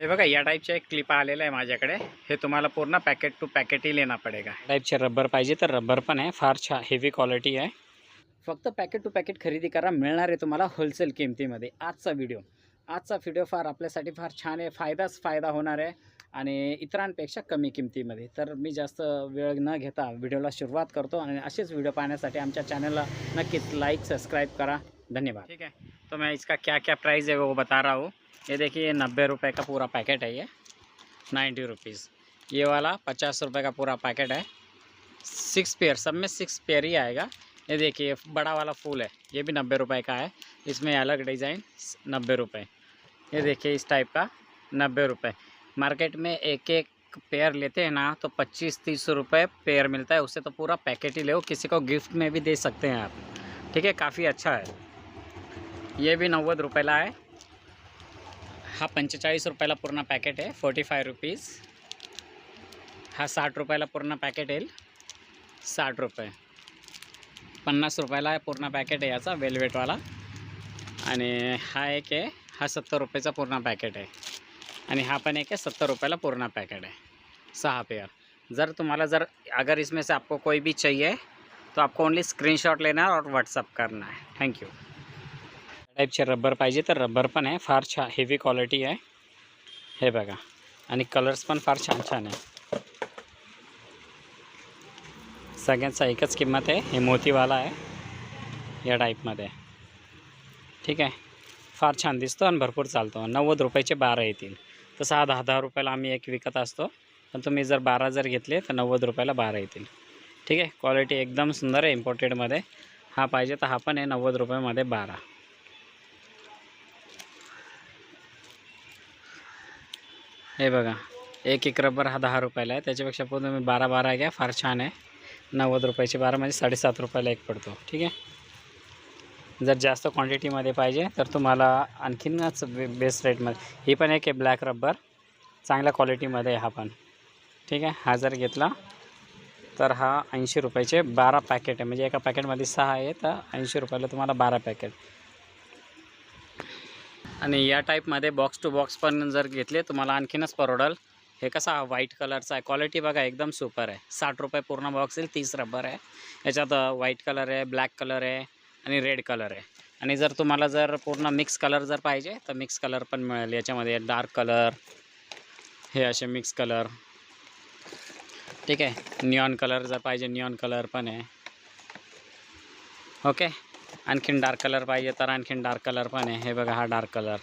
हे बघा या टाईपचे एक क्लिप आलेलं आहे माझ्याकडे. हे तुम्हाला पूर्ण पॅकेट टू पॅकेटही लेना पडेगा. टाईपचे रबर पाहिजे तर रबर पण आहे. फार छान हेवी क्वालिटी आहे. फक्त पॅकेट टू पॅकेट खरेदी करा. मिळणार आहे तुम्हाला होलसेल किमतीमध्ये. आजचा व्हिडिओ आजचा व्हिडिओ फार आपल्यासाठी फार छान आहे. फायदाच फायदा होणार आहे. आणि इतरांपेक्षा कमी किमतीमध्ये. तर मी जास्त वेळ न घेता व्हिडिओला सुरुवात करतो आणि असेच व्हिडिओ पाहण्यासाठी आमच्या चॅनलला नक्कीच लाइक सब्सक्राइब करा. धन्यवाद. ठीक है तो मैं इसका क्या क्या प्राइस है वो बता रहा हूँ. ये देखिए, ये नब्बे रुपये का पूरा पैकेट है ये। Ninety rupees. ये वाला पचास रुपये का पूरा पैकेट है। सिक्स पेयर, सब में सिक्स पेयर ही आएगा। ये देखिए, बड़ा वाला फूल है। ये भी नब्बे रुपये का है। इसमें अलग डिज़ाइन, नब्बे रुपये ये देखिए, इस टाइप का नब्बे रुपये मार्केट में एक एक पेयर लेते हैं ना तो पच्चीस तीस रुपये पेयर मिलता है। उससे तो पूरा पैकेट ही लो किसी को गिफ्ट में भी दे सकते हैं आप। ठीक है, काफ़ी अच्छा है। ये भी नव्वद रुपयाला आहे हा। हा पंचेचाळीस रुपयाला पूर्ण पॅकेट आहे. फोर्टी फाय रुपीज हा साठ रुपयाला पूर्ण पॅकेट येईल. साठ रुपये. पन्नास रुपयाला पूर्ण पॅकेट आहे याचा वेलवेटवाला आणि हा एक आहे. हा सत्तर रुपयाचा पूर्ण पॅकेट आहे. आणि हा पण एक आहे. सत्तर रुपयाला पूर्ण पॅकेट आहे. सहा पेयर जर तुम्हाला जर अगर इसमें से आपको कोई भी चाहिए तो आपको ओनली स्क्रीनशॉट लेना है और व्हाट्सअप करना है. थँक्यू टाईपचे रबर पाहिजे तर रबर पण आहे. फार छा हेवी क्वालिटी आहे. हे बघा. आणि कलर्स पण फार छान छान आहे. सगळ्यांचा एकच किंमत आहे. हे मोतीवाला आहे. या टाईपमध्ये ठीक आहे. फार छान दिसतो आणि भरपूर चालतो. नव्वद रुपयाचे बारा येतील. तसं हा दहा दहा रुपयाला आम्ही एक विकत असतो. पण तुम्ही जर बारा जर घेतले तर नव्वद रुपयाला बारा येतील. ठीक आहे. क्वालिटी एकदम सुंदर आहे इम्पोर्टेडमध्ये हा पाहिजे तर हा पण आहे नव्वद रुपयामध्ये बारा. हे बघा एक एक रबर हा दहा रुपयाला आहे. त्याच्यापेक्षा पण तुम्ही बारा बारा घ्या फार छान आहे. नव्वद रुपयाचे बारा म्हणजे साडेसात रुपयाला एक पडतो ठीक आहे? जर जास्त क्वांटिटीमध्ये पाहिजे तर तुम्हाला आणखीनच बे बेस्ट रेटमध्ये ही पण एक आहे ब्लॅक रबर चांगल्या क्वालिटीमध्ये आहे हा पण ठीक आहे? हा जर घेतला तर हा ऐंशी रुपयाचे बारा पॅकेट आहे. म्हणजे एका पॅकेटमध्ये सहा आहे तर ऐंशी रुपयाला तुम्हाला बारा पॅकेट आणि या टाईपमध्ये बॉक्स टू बॉक्स पण जर घेतले तुम्हाला आणखीनच परवडल. हे कसा व्हाईट कलरचा आहे. क्वालिटी बघा एकदम सुपर आहे. साठ रुपये पूर्ण बॉक्स येईल तीस रबर आहे. याच्यात व्हाईट कलर आहे ब्लॅक कलर आहे आणि रेड कलर आहे. आणि जर तुम्हाला जर पूर्ण मिक्स कलर जर पाहिजे तर मिक्स कलर पण मिळेल. याच्यामध्ये डार्क कलर हे असे मिक्स कलर ठीक आहे. निऑन कलर जर पाहिजे निऑन कलर पण आहे. ओके आणखीन डार्क कलर पाहिजे तर आणखीन डार्क कलर पण आहे. हे बघा हा डार्क कलर